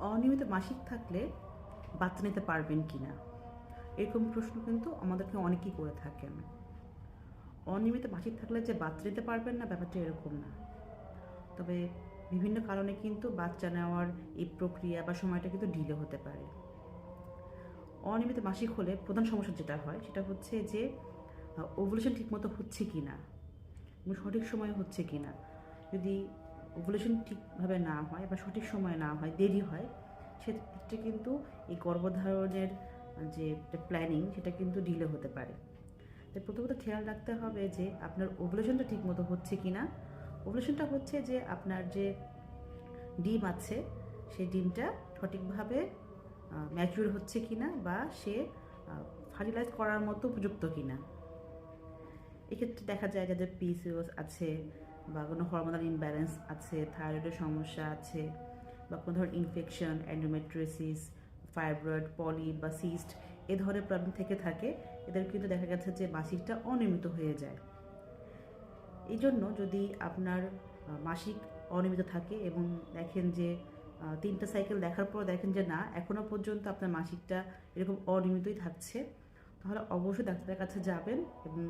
অনিয়মিত মাসিক থাকলে বাচ্চা নিতে পারবেন কি না? এরকম প্রশ্ন কিন্তু আমাদেরকে অনেকেই করে থাকেন। অনিয়মিত মাসিক থাকলে যে বাচ্চা নিতে পারবেন না, ব্যাপারটা এরকম না। তবে বিভিন্ন কারণে কিন্তু বাচ্চা নেওয়ার এই প্রক্রিয়া বা সময়টা কিন্তু ডিলে হতে পারে। অনিয়মিত মাসিক হলে প্রধান সমস্যা যেটা হয়, সেটা হচ্ছে যে ওভুলেশন ঠিকমতো হচ্ছে কি না সঠিক সময়ে হচ্ছে কি না যদি ওভুলেশন ঠিকভাবে না হয় বা সঠিক সময়ে না হয়, দেরি হয়, সেক্ষেত্রে কিন্তু এই গর্ভধারণের যে প্ল্যানিং সেটা কিন্তু ডিলে হতে পারে। তাই প্রথমত খেয়াল রাখতে হবে যে আপনার ওভুলেশনটা ঠিকমতো হচ্ছে কি না ওভুলেশনটা হচ্ছে যে আপনার যে ডিম আছে, সেই ডিমটা সঠিকভাবে ম্যাচিউর হচ্ছে কি না বা সে ফার্টিলাইজ করার মতো উপযুক্ত কি না এক্ষেত্রে দেখা যায় যাদের পিসিওস আছে বা কোনো হরমোনাল ইমব্যালেন্স আছে থাইরয়েডের সমস্যা আছে, বা কোনো ধরনের ইনফেকশন অ্যান্ডোমেট্রিসিস ফাইব্রয়েড পলি বা সিস্ট এ ধরনের প্রবলেম থেকে থাকে, এদের কিন্তু দেখা গেছে যে মাসিকটা অনিয়মিত হয়ে যায়। এই জন্য যদি আপনার মাসিক অনিয়মিত থাকে এবং দেখেন যে তিনটা সাইকেল দেখার পর দেখেন যে না এখনও পর্যন্ত আপনার মাসিকটা এরকম অনিয়মিতই থাকছে, তাহলে অবশ্যই ডাক্তারের কাছে যাবেন এবং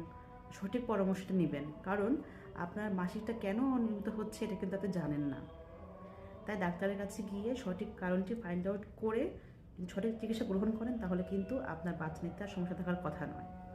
সঠিক পরামর্শটা নেবেন। কারণ আপনার মাসিকটা কেন অনিয়মিত হচ্ছে এটা কিন্তু আপনি জানেন না। তাই ডাক্তারের কাছে গিয়ে সঠিক কারণটি ফাইন্ড আউট করে সঠিক চিকিৎসা গ্রহণ করেন তাহলে কিন্তু আপনার বাচ্চা নিতে আর সমস্যা থাকার কথা নয়।